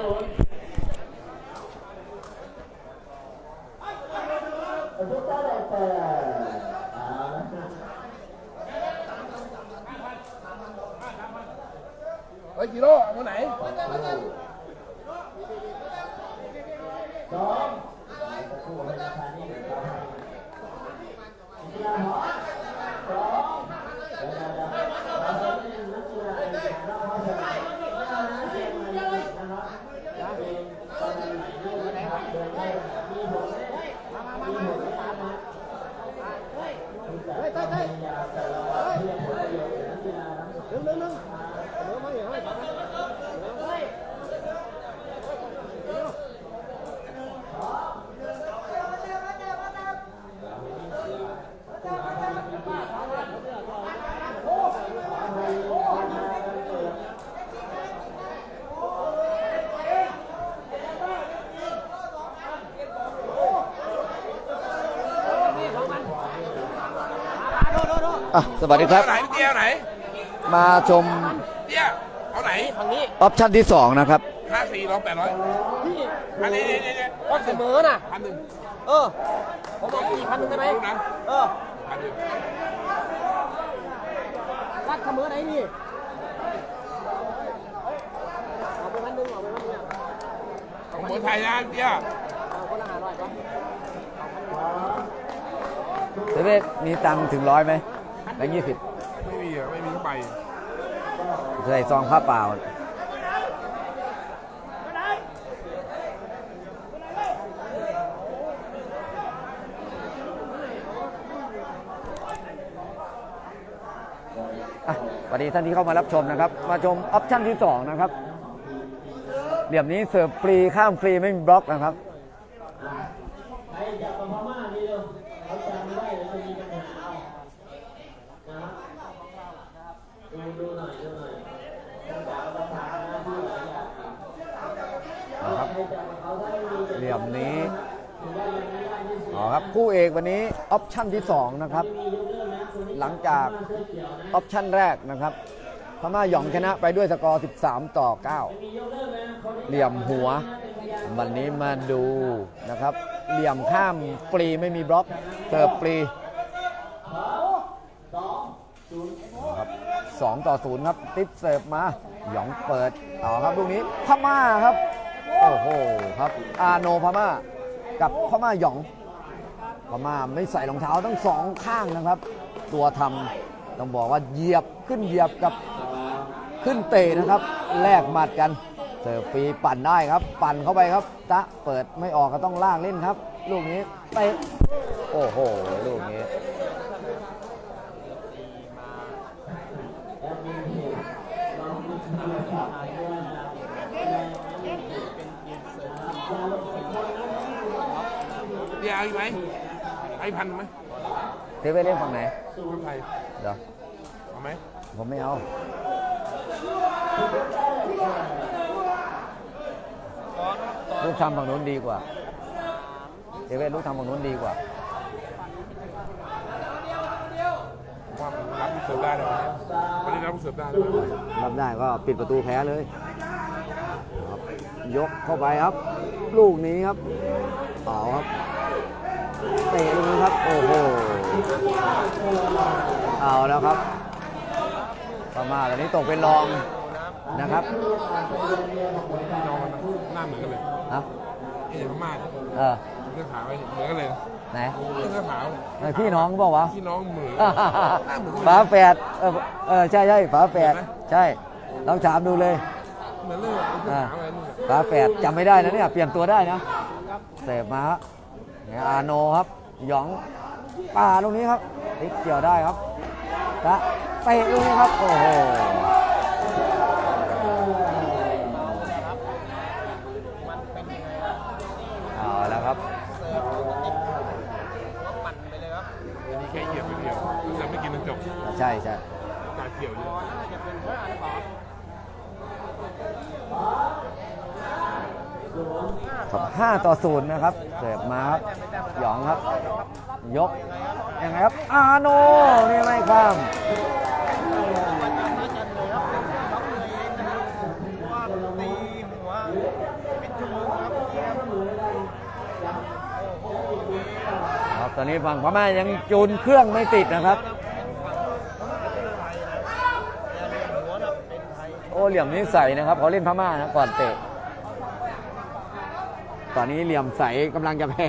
เฮ้ยกิโร่เอาคนไหน อะสวัสดีครับ เอาไหนพี่เตี้ยเอาไหนมาชมเตี้ยเอาไหนฝั่งนี้ออปชั่นที่ 2 นะครับ ห้าสี่ร้องแปดร้อยพี่อันนี้นี่นี่นี่ก็เสมอน่ะ พันหนึ่งเออ ผมบอกอีกพันหนึ่งได้ไหมรู้นะเออ พันหนึ่งวัดเสมอไหนนี่เอาไปพันหนึ่งเอาไปพันหนึ่งอะของมวยไทยนะเตี้ยเอาคนละห้าร้อยก่อนเซเว่นมีตังค์ถึงร้อยไหมแบงค์ยี่สิบไม่มีอะ ไม่มีเข้าไปใส่ซองผ้าเปล่า อะสวัสดีท่านที่เข้ามารับชมนะครับ มาชมออปชั่นที่ 2 นะครับ เหลี่ยมนี้เสิร์ฟฟรีข้ามฟรีไม่มีบล็อกนะครับ นะครับ เหลี่ยมนี้อ๋อครับคู่เอกวันนี้ออปชั่นที่ 2 นะครับ หลังจากออปชั่นแรกนะครับพม่าหยองชนะไปด้วยสกอร์ 13 ต่อ 9 เหลี่ยมหัว วันนี้มาดูนะครับ เหลี่ยมข้ามฟรีไม่มีบล็อกเสิร์ฟฟรีครับ2ต่อ 0 ครับ ติดเสิร์ฟมา หยองเปิดต่อครับลูกนี้พม่าครับ โอ้โหครับอาโนพม่ากับพม่าหยองพม่าไม่ใส่รองเท้าทั้งสองข้างนะครับ ตัวทำต้องบอกว่าเหยียบขึ้นเหยียบกับขึ้นเตะนะครับแลกหมัดกันเสิร์ฟฟรีปั่นได้ครับ ปั่นเข้าไปครับตะเปิดไม่ออกก็ต้องล่างเล่นครับ ลูกนี้เตะโอ้โห ลูกนี้ เตี้ยเอาอีกไหมไอ้พันไหมเทไปเล่นฝั่งไหนพันไทยเดี๋ยวเอาไหมผมไม่เอาลูกทำฝั่งนู้นดีกว่าเทเวศลูกทำฝั่งนู้นดีกว่าว่ามันรับเสิร์ฟได้เลยวันนี้รับเสิร์ฟได้เลยรับได้ก็ปิดประตูแพ้เลยครับยกเข้าไปครับ ลูกนี้ครับต่อครับ เตะลูกนี้ครับ โอ้โห เอาแล้วครับประมาณตอนนี้ตกเป็นรองนะครับพี่น้องมันหน้าเหมือนกันเลยครับไอ้เด็กพม่าเนี่ยเออเสื้อขาวไอ้เหมือนกันเลยไหนเสื้อขาวไหนพี่น้องบอกว่าวะพี่น้องเหมือนหน้าเหมือนกันฝาแฝดเออเออใช่ใช่ฝาแฝดใช่ลองถามดูเลยเหมือนเลยไอ้เสื้อขาวอะไรนี่ฝาแฝดจำไม่ได้นะเนี่ยเปลี่ยนตัวได้นะเสพมาฮะ เนี่ยอาโนครับหยองป่าลูกนี้ครับติ๊กเกี่ยวได้ครับตะเตะลูกนี้ครับโอ้โหเอาแล้วครับมีแค่เหยียบไปเดียวจะไม่กินจนจบใช่ใช่ 5 ต่อ0นะครับ เสิร์ฟมาครับ หยองครับ ยก ยังไงครับ อาโนนี่ไม่ข้ามครับตอนนี้ฝั่งพม่ายังจูนเครื่องไม่ติดนะครับ โอ้เหลี่ยมนิส่นะครับเขาเล่นพม่านะก่อนเตะ ตอนนี้เหลี่ยมใสกำลังจะแพ้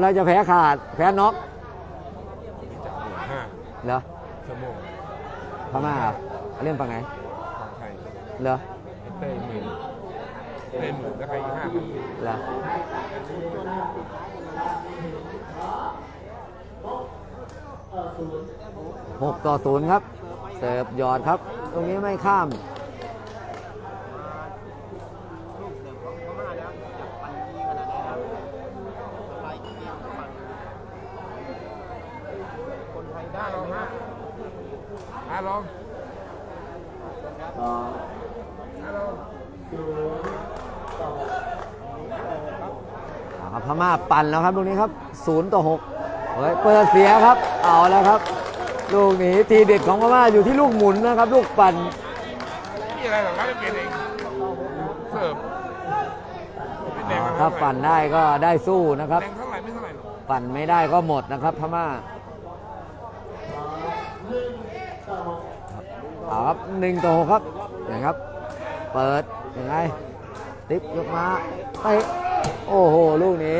เราจะแพ้ขาด แพ้น็อกจากหมื่นห้าเหรอชั่วโมงพม่าเหรอเล่นฝั่งไหนของไทยเหรอเต้หมื่นเต้หมื่นแล้วใครอีกห้าพันเหรอหกต่อศูนย์ครับ เสิร์ฟหยอดครับ ตรงนี้ไม่ข้าม คนไทยได้นะฮะ อะลองอะลอง เอาครับ พม่าปั่นแล้วครับลูกนี้ครับศูนย์ต่อหกเฮ้ยเปิดเสียครับ เอาแล้วครับ ลูกนี้ทีเด็ดของพม่าอยู่ที่ลูกหมุนนะครับ ลูกปั่นไม่มีอะไรหรอกครับจะเปลี่ยนเองเสิร์ฟเป็นแดงถ้าปั่นได้ก็ได้สู้นะครับแดงเท่าไหร่ไม่เท่าไหร่หรอกปั่นไม่ได้ก็หมดนะครับพม่าเอาครับหนึ่งต่อหกครับอย่างครับ เปิดยังไงติ๊บยกมาเตะ โอ้โห ลูกนี้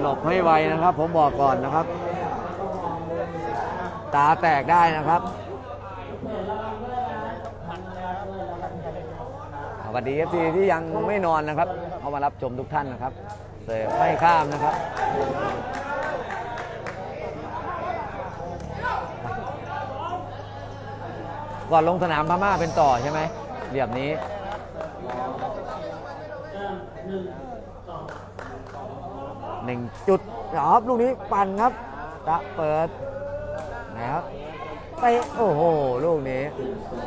หลบให้ไวนะครับ ผมบอกก่อนนะครับ ตาแตกได้นะครับสวัสดีเอฟซีที่ยังไม่นอนนะครับ เข้ามารับชมทุกท่านนะครับเสิร์ฟไม่ข้ามนะครับ ก่อนลงสนามพม่าเป็นต่อใช่ไหมเหลี่ยมนี้ หนึ่งจุดครับลูกนี้ปั่นครับตะเปิดนะครับเตะโอ้โหลูกนี้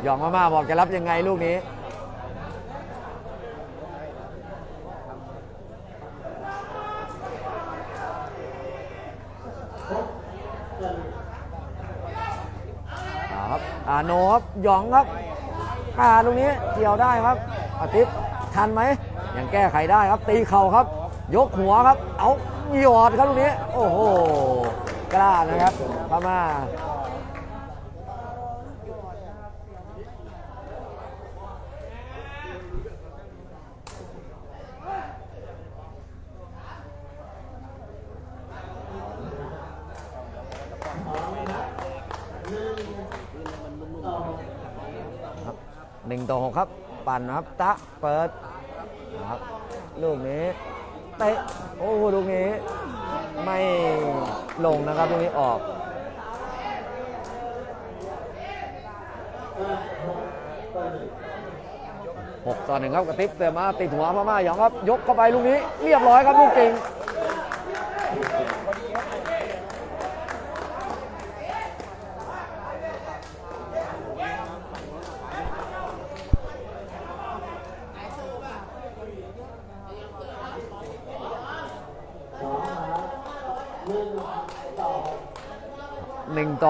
หยองมาม่าบอกจะรับยังไงลูกนี้ครับอ่าโนครับหยองครับอาลูกนี้เกี่ยวได้ครับอาทิตย์ทันไหมยังแก้ไขได้ครับตีเข่าครับ ยกหัวครับ เอา หยอดครับลูกนี้ โอ้โห กล้านะครับพม่าหนึ่งต่อหกครับ ปั่นครับ ตะ เปิดครับ ลูกนี้ เตะโอ้โหลูกนี้ ไม่ลงนะครับลูกนี้ออกหกต่อหนึ่งครับกระติบเติมมาติดหัวพม่าหยองครับ ยกเข้าไปลูกนี้ เรียบร้อยครับลูกจริง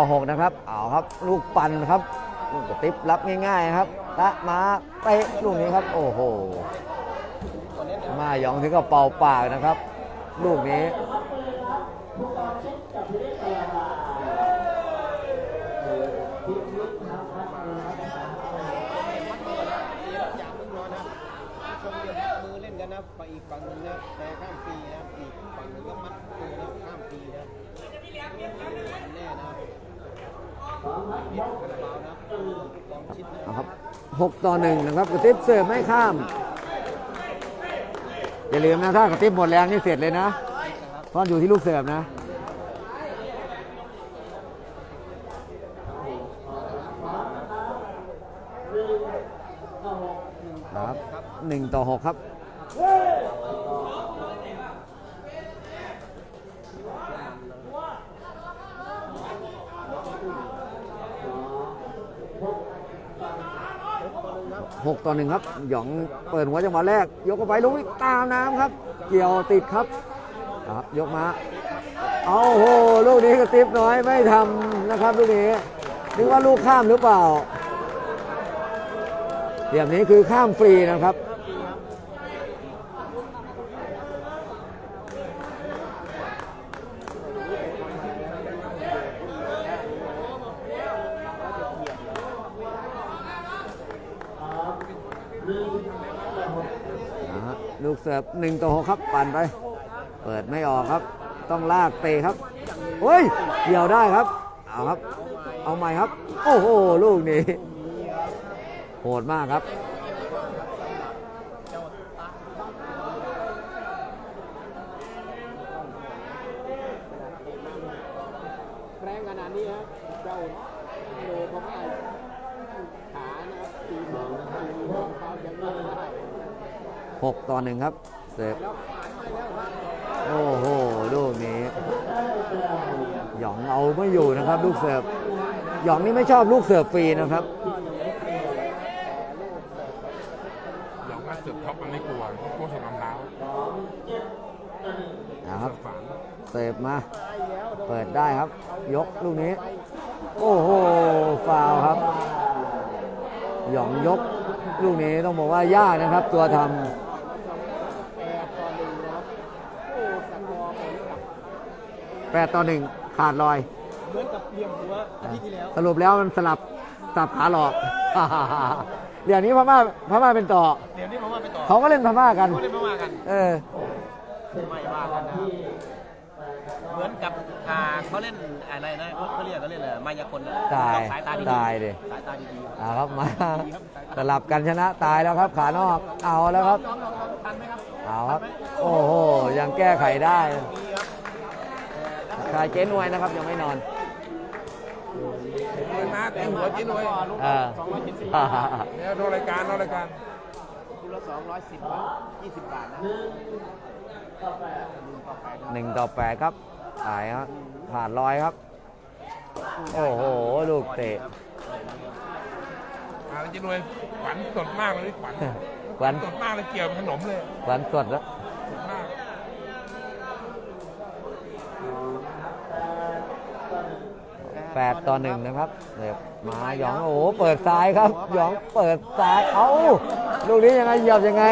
หนึ่อหนะครับเอาครับลูกปั่นครับลูกกระติบรับง่าย ๆ ครับตะมาเตะลูกนี้ครับ โอ้โหมาหยองถึงกับเป่าปากนะครับ ลูกนี้นะชมเรียนมือเล่นกันนะไปอีกฝั่งนึงนะแต่ข้ามปีนะอีกฝั่งนึงก็มัดมือนะข้ามปีนะแน่นะ นะครับหกต่อหนึ่งนะครับกระติบเสิร์ฟไม่ข้าม อย่าลืมนะถ้ากระติบหมดแรงนี่เสร็จเลยนะเพราะอยู่ที่ลูกเสิร์ฟนะครับหนึ่งต่อหกครับ หกต่อหนึ่งครับ หยองเปิดหัวจังหวะแรก ยกเข้าไปลุกตามน้ำครับ เกี่ยวติดครับครับยกมาเอาโหลูกนี้กระติบน้อยไม่ทำนะครับลูกนี้นึกว่าลูกข้ามหรือเปล่าเหลี่ยมนี้คือข้ามฟรีนะครับ อ่าฮะลูกเสิร์ฟหนึ่งต่อหกครับปั่นไป เปิดไม่ออกครับ ต้องลากเตะครับเฮ้ยเดี่ยวได้ครับ เอาครับ เอาใหม่ครับ โอ้โห ลูกนี้โหดมากครับ แรงขนาดนี้ครับเจ้าโลเขาให้ขานะครับตีมือตีมือเขายังไม่ได้ 6 ต่อหนึ่งครับ เสิร์ฟแล้วผ่านไปแล้วครับโอ้โหลูกนี้ หยองเอาไม่อยู่นะครับ ลูกเสิร์ฟหยองนี่ไม่ชอบลูกเสิร์ฟฟรีนะครับอย่างว่าเสิร์ฟท็อปมันไม่กลัวกลัวเสิร์ฟรองเท้านะครับเสิร์ฟฝันเสิร์ฟมา เปิดได้ครับ ยกลูกนี้ โอ้โหฟาวล์ครับ หยองยกลูกนี้ต้องบอกว่ายากนะครับ ตัวทแปดต่อหนึ่งนะครับโอ้สกอร์เหมือนกับำ แปดต่อหนึ่งขาดลอย เหมือนกับเหลี่ยมหัวอาทิตย์ที่แล้วสรุปแล้วมันสลับสับขาหลอก เดี๋ยวนี้พม่าพม่าเป็นต่อเดี๋ยวนี้ผมว่าไปต่อเขาก็เล่นพม่ากัน เขาได้มาว่ากันเออ ไม่ว่ากันนะครับเหมือนกับอ่าเขาเล่นอะไรนะเขาเรียกเขาเรียกอะไรมายากลนะตายสายตาดีตายดิ สายตาดีเอาครับมาสลับกันชนะตายแล้วครับ ขานอกเอาแล้วครับ ๆน้องๆๆทันไหมครับ เอาครับ โอ้โห ยังแก้ไขได้มีครับ ชายเจ๊นวยนะครับยังไม่นอนเปิดมาเต็มหัวจิ้นเลยเออสองร้อยเจ็ดสิบเดี๋ยวดูรายการดูรายการคูละสองร้อยสิบบาทยี่สิบบาทนะหนึ่งต่อแปดครับตายครับผ่านลอยครับ โอ้โห ลูกเตะอ่าแล้วจิ้นเลยขวัญสดมากเลยขวัญขวัญสดมากเลยเกี่ยวเป็นขนมเลยขวัญสดแล้วสดมาก แปดต่อหนึ่งนะครับเดี๋ยวมาหยองโอ้โหเปิดซ้ายครับหยองเปิดซ้ายเอ้าลูกนี้ยังไงเหยียบยังไง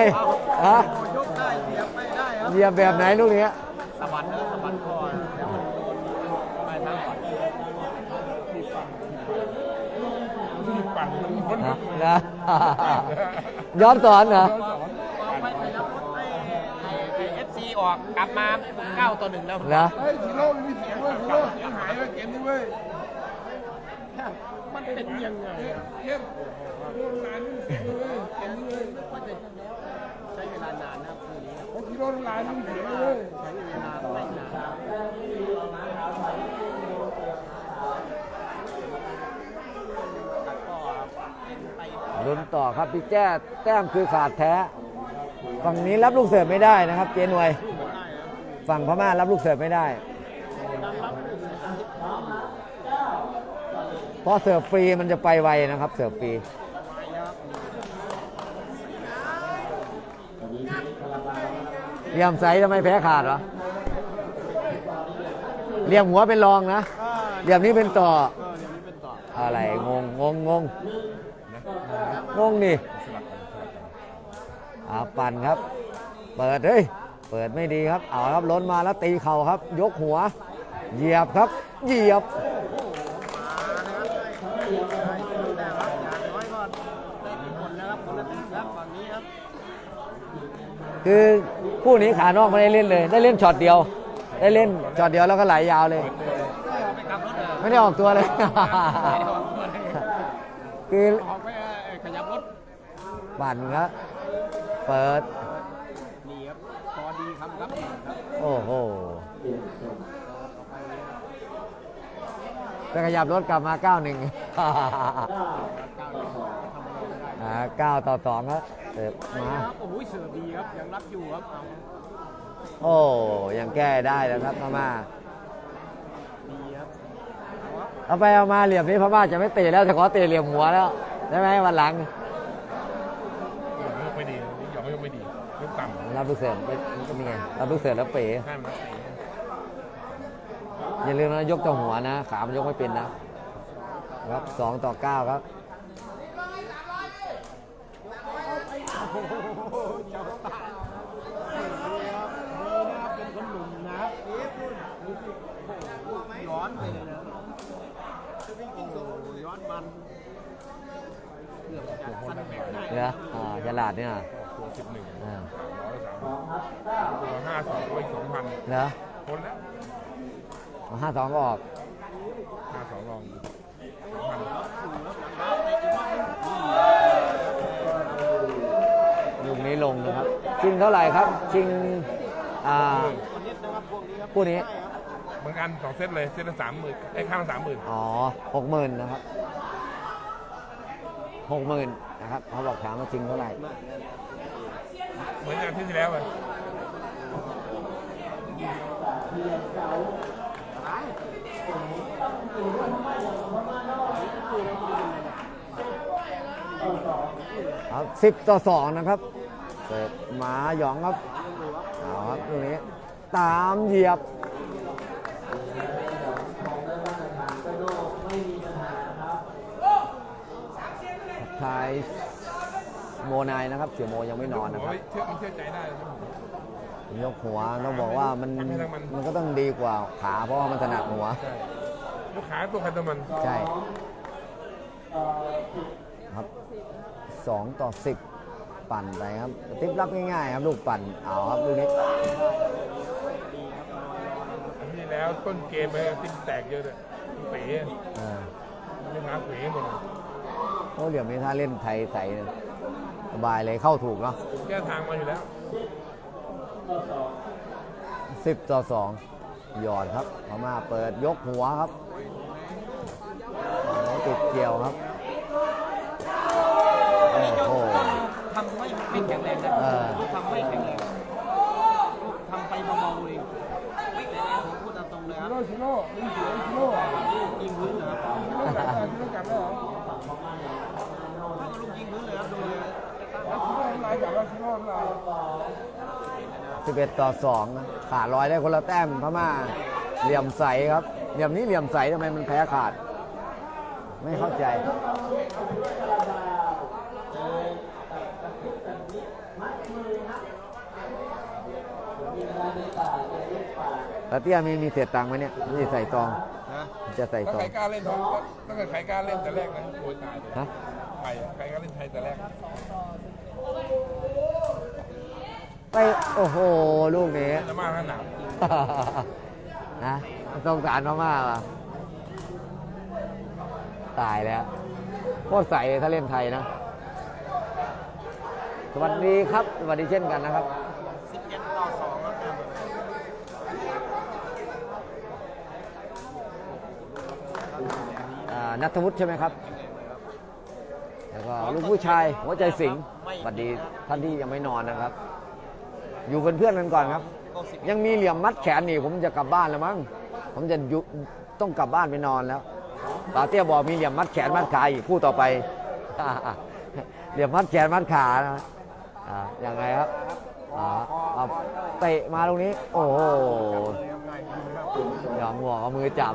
ฮะยกได้เหยียบไม่ได้ครับเหยียบแบบไหนลูกนี้สะบัดนะสะบัดคอนนไปทางก่อนปั่นมันพ้นนะย้อนสอนเหรอไปขยับรถไอ้ไอ้ไอ้เอฟซีออกกลับมาเก้าต่อหนึ่งแล้วเหรอเฮ้ยฮีโร่มีเสียงเว้ยฮีโร่เสียงหายไปเกมนี้เว้ย มันเป็นยังไงอะเกมโดนนานไม่มีเสียงเลยเกมนี้เลยมันจะใช้เวลานานนะคู่นี้นะโอ้ฮีโร่วงหลายไม่มีเสียเลยใช้เวลาไม่นานตัดก็เป็นลุ้นต่อครับพี่แจ้แต้มคือขาดแท้ ฝั่งนี้รับลูกเสิร์ฟไม่ได้นะครับ เจนวย ฝั่งพม่ารับลูกเสิร์ฟไม่ได้ เพราะเสิร์ฟฟรีมันจะไปไวนะครับ เสิร์ฟฟรีไปครับเหลี่ยมใสทำไมแพ้ขาดวะเหลี่ยมหัวเป็นรองนะเหลี่ยมนี้เป็นต่อออเดี๋ยวนี้เป็นต่ออะไรงงงงงงงงดิอาปั่นครับ เปิดเฮ้ยเปิดไม่ดีครับ เอาครับล้นมาแล้วตีเข่าครับ ยกหัว เหยียบครับ เหยียบ แต่ครับอย่างน้อยก็ได้เป็นคนแล้วครับคนละทีครับฝั่งนี้ครับ คือคู่นี้ขานอกไม่ได้เล่นเลย ได้เล่นช็อตเดียว ได้เล่นช็อตเดียวแล้วก็ไหลยาวเลย ไม่ได้ออกตัวเลยไม่ได้ออกตัวเลยคือขยับรถปั่นครับ เปิดนี่ครับพอดีครับครับ โอ้โหจะขยับรถกลับมา 9-1ก้าวเดียวทำอะไรไม่ได้อ่า9ต่อ2ครับ เสิร์ฟไปมานะครับโอ้ยเสือดีครับยังรับอยู่ครับเอาโอ้ยังแก้ได้แล้วครับพม่าดีครับเอาครับเอาไปเอามาเหลี่ยมนี้พม่าจะไม่เตะแล้วจะขอเตะเหลี่ยมหัวแล้วได้ไหมวันหลังหยองยกไม่ดีหยองยกไม่ดียกต่ำรับลูกเสิร์ฟไม่นี่ไงรับลูกเสิร์ฟแล้วเป๋ใช่มันนักเตะอย่าลืมนะยกต่อหัวนะ ขามันยกไม่เป็นนะครับสองต่อเก้าครับ เจ้าตานี่ครับนี่นะครับเป็นคนหนุ่มนะครับเอ๊ะคุณโอ้โหย้อนไปเลยนะจะเป็นกิ้งโซย้อนมันเกือบตัวคนนักเด็กเหรออ่าฉลาดเนี่ยตัวสิบหนึ่งอ่าสามร้อยสามตัวห้าสองตัวอีกสองพันเหรอคนแล้วห้าสองก็ออกห้าสองรองสองพัน นี้ลงนะครับ ชิงเท่าไหร่ครับ ชิงอ่าวันนี้นะครับพวกนี้ครับคู่นี้ เหมือนกันสองเซตเลยเซตละสามหมื่นไอ้ข้างละสามหมื่นอ๋อหกหมื่นนะครับหกหมื่นนะครับเขาบอกถามว่าชิงเท่าไหร่ เหมือนกันที่ที่แล้วเลยครับสิบต่อสองนะครับ เสิร์ฟหมาหยองครับเอาครับตรงนี้ ตามเหยียบทายโมนายนะครับ เสียโมยังไม่นอนนะครับ เชื่อมันเชื่อใจได้นะผมยกหัวต้องบอกว่ามันทำให้ทั้งมันมันก็ต้องดีกว่าขาเพราะว่ามันถนัดหัวใช่ลูกค้าตัวใครตัวมัน ใช่ ครับสองต่อสิบ ปั่นไปครับติ๊บรับง่ายๆครับลูกปั่นเอาครับลูกนี้อันที่แล้วต้นเกมไปติ้มแตกเยอะเลยเป๋เออลูกค้าเป๋หมดเลยโอ้เหลี่ยมนี้ถ้าเล่นไทยใส่เนี่ยสบายเลยเข้าถูกเนาะแก้ทางมาอยู่แล้วสิบต่อสองหยอดครับพม่าเปิดยกหัวครับเอาติดเกี่ยวครับโอ้โห ทำ ไม่ไม่แข็งแรงนะเออลูกทำไม่แข็งแรงลูกทำไปเบาๆเลยไม่แต่เนี่ยผมพูดตามตรงเลยครับโร่ชิโร่ลิงเสือชิโร่ลูกยิงพื้นเลยครับชิโร่กลับแล้วเหรอลูกยิงพื้นเลยครับดูเลยชิโร่ทำลายกลับแล้วชิโร่ทำลายสิบเอ็ดต่อสองนะขาดลอยได้คนละแต้มพม่าเหลี่ยมใสครับ เหลี่ยมนี้เหลี่ยมใสทำไมมันแพ้ขาด ไม่เข้าใจแล้วเตี้ยมีมีเศษตังค์ไหมเนี่ยนี่ใส่ตอง นะจะใส่ถ้าตอใครง กล้าเล่นท้องถ้าเกิดใครกล้าเล่นแต่แรกนะโวยตายเลยฮะ ใครอะใครกล้าเล่นไทยแต่แรกไปโอ้โห ลูกนี้ จะ มากขนาดนะสงสารมากๆว่ะตายแล้วโคตรใสถ้าเล่นไทยนะ สวัสดีครับ สวัสดีเช่นกันนะครับ สิบเอ็ดต่อสองแล้วกัน อ่า นัทวุฒิใช่ไหมครับ แล้วก็ลูกผู้ชายหัวใจสิงห์สวัสดีท่านที่ยังไม่นอนนะครับ อยู่เป็นเพื่อนกันก่อนครับ ยังมีเหลี่ยมมัดแขนนี่ผมจะกลับบ้านแล้วมั้ง ผมจะยต้องกลับบ้านไปนอนแล้วตาเตี้ยบอกมีเหลี่ยมมัดแขนมัดขาอีกคู่ต่อไป เหลี่ยมมัดแขนมัดขานะอย่างไงครับเตะมาตรงนี้ โอ้ยอมหัวเอามือจับ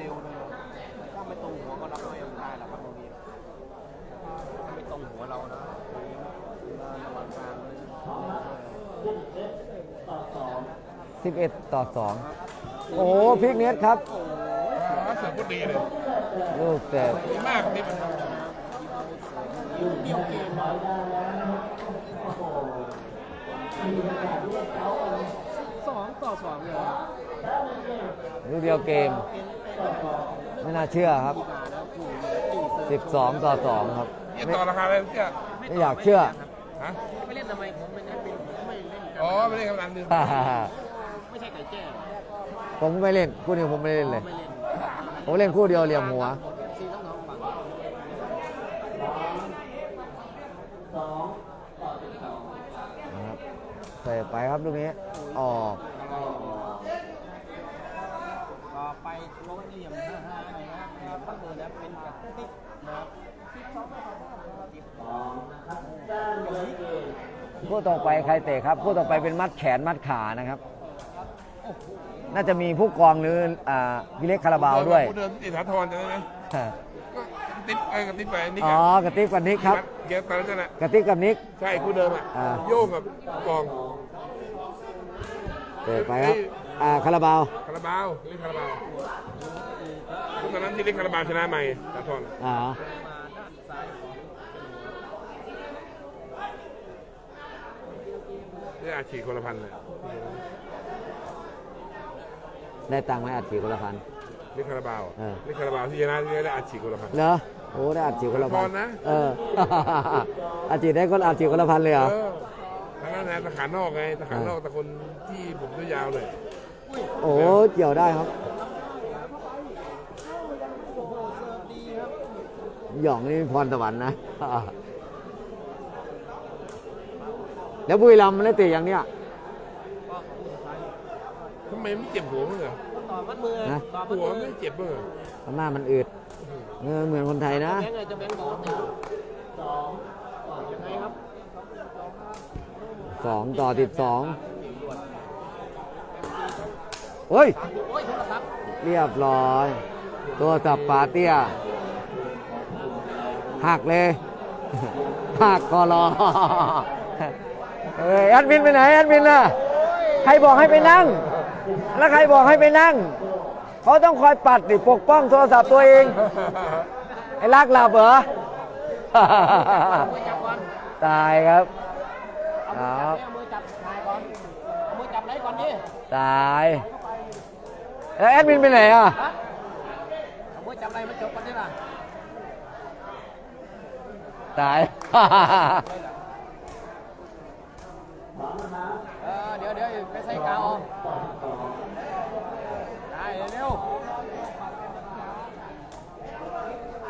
ไม่ได้ครับมันเร็วเลยถ้าไม่ตรงหัวก็รับไม่ได้หรอกครับตรงนี้ถ้าไม่ตรงหัวเรานะระวังกลางเลย11 ต่อ 2 โอ้พลิกเน็ตครับ อ๋อเสือพุดดีเลยลูกเตะดีมากนี่มันเดียวเกมสองต่อสองเลยลูกเดียวเกม ไม่น่าเชื่อครับ 12 ต่อ 2 ครับ เนี่ยไม่ต่อราคาเลยเนี่ยไม่อยากเชื่อ ฮะไม่เล่นทำไมผมไม่เล่นเป็นไม่เล่นอ๋อไม่ได้กำลังดึงไม่ใช่ไก่แจ้ผมไม่เล่นคู่นี้ผมไม่เล่นเลย ไม่เล่นผมเล่นคู่เดียวเหลี่ยมหัว ซีต้องน้องฝั่งนะครับเตะไปครับลูกนี้ ออก ต่อไปโค้งเห ลี่ยมห้าห้านะครับตั้งเดินแล้วเป็นกับติ๊กนะครับคู่ต่อไปใครเตะครับคู่ต่อไปเป็นมัดแขนมัดขานะครับ น่าจะมีผู้กองหรืออ่าพี่เล็กคาราบาวด้วยกูเดินติดสาทรจะได้ไหมก็ติดไอ้กับติดไปนี่อ๋อกระติบกับนิกครับเกี่ยวกันนั่นแหละกระติบกับนิกใช่กูเดิมอะโยกกับกองเตะไปครับ อ่าคาราบาวคาราบาวเล่นคาราบาวตอนนั้นที่เล่นคาราบาวชนะใหม่ตาทอนอ่ามาด้านซ้ายของเล่นอาชีพคนละพันเลยได้ตังค์ไหมอัดฉีดคนละพัน เล่นคาราบาวเออ เล่นคาราบาวที่ชนะที่ได้อาชีพคนละพัน เหรอโอ้ได้อัดฉีดคนละพันพอนะ เออ อัดฉีดได้คนอัดฉีดคนละพันเลยเหรอ เออทางนั้นนะทหารนอกไงทหารนอกแต่คนที่ผมตัวยาวเลย โอ้เกี่ยวได้ครับโอ้โหเสิร์ฟดีครับ หย่องนี่พรสวรรค์นะ แล้วบุรีรัมย์มันได้เตะอย่างเนี้ยก็คู่สุดท้ายทำไมไม่เจ็บหัวมั้งเหรอต่อมัดมือนะต่อมัดหัวมือไม่เจ็บมั้งเหรอพม่ามันอืดเออเหมือนคนไทยนะแบงค์ไงจะแบงค์บอกติดสองยังไงครับสองต่อติดสอง เฮ้ยโอ้ยโทรศัพท์เรียบร้อย ตัวสับปาเตี้ยหักเลยหักคอรอเอ้ยแอดมินไปไหนแอดมินน่ะใครบอกให้ไปนั่ง แล้วใครบอกให้ไปนั่งเขาต้องคอยปัดดิปกป้องโทรศัพท์ตัวเอง ไอ้ลักหลับเหรอเอามือจับก่อนตายครับเอาครับมือจับนายก่อนเอามือจับไหนก่อนดิตายแล้วแอดมินไปไหนอะฮะเอามือจับไหนมันจบก่อนดิล่ะตาย เออเดี๋ยวเดี๋ยวไปใส่กาวได้เร็ว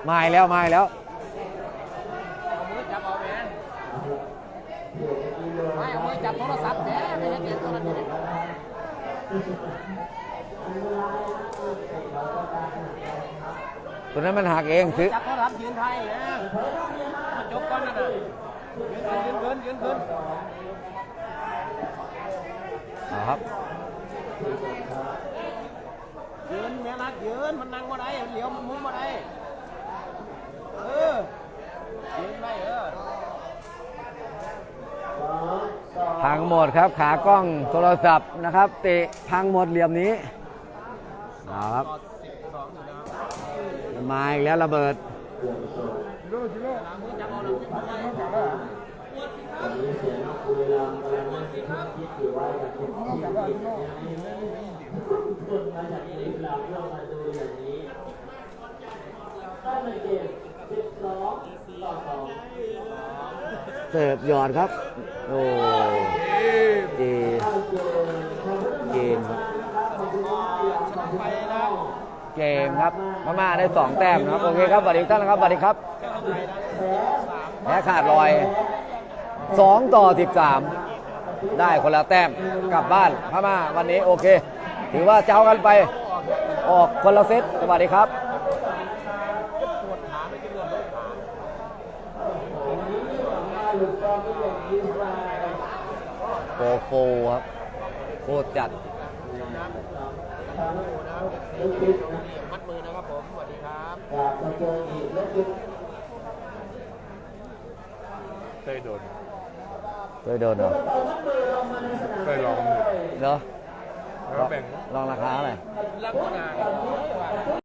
มาอีกแล้วมาอีกแล้วเอามือจั ตัวนั้นมันหักเองซื้อจับโทรศัพท์ยืนไทยนะมันจบก่อนนะน่ะยืนขึ้นยืนขึ้นยืนขึ้นเอาครับยืนแม่รักยืนมันนั่งมาได้เหลียวมันมุมมาได้เออยืนไว้เออพังหมดครับขากล้องโทรศัพท์นะครับ เตะพังหมดเหลี่ยมนี้ เอาครับต่อสิบสองอยู่นะครับมันมาอีกแล้วระเบิดจิโร่จิโร่เอามือจับเอาหลังจับเอาเสิร์ฟหยอดครับ โอ้ เกมครับพม่าได้สองแต้มนะครับโอเคครับสวัสดีท่านนะครับสวัสดีครับแพ้ขาดลอยสองต่อสิบสามได้คนละแต้มกลับบ้านพม่าวันนี้โอเค ถือว่าเจ้ากันไป ออกคนละเซตสวัสดีครับโปรโฟครับโคตรจัด มัดมือนะครับผม สวัสดีครับเคยโดนเคยโดนเหรอเคยลองหมดเหรอแล้วแบ่ง ลองราคาเท่าไหร่ลักษณะ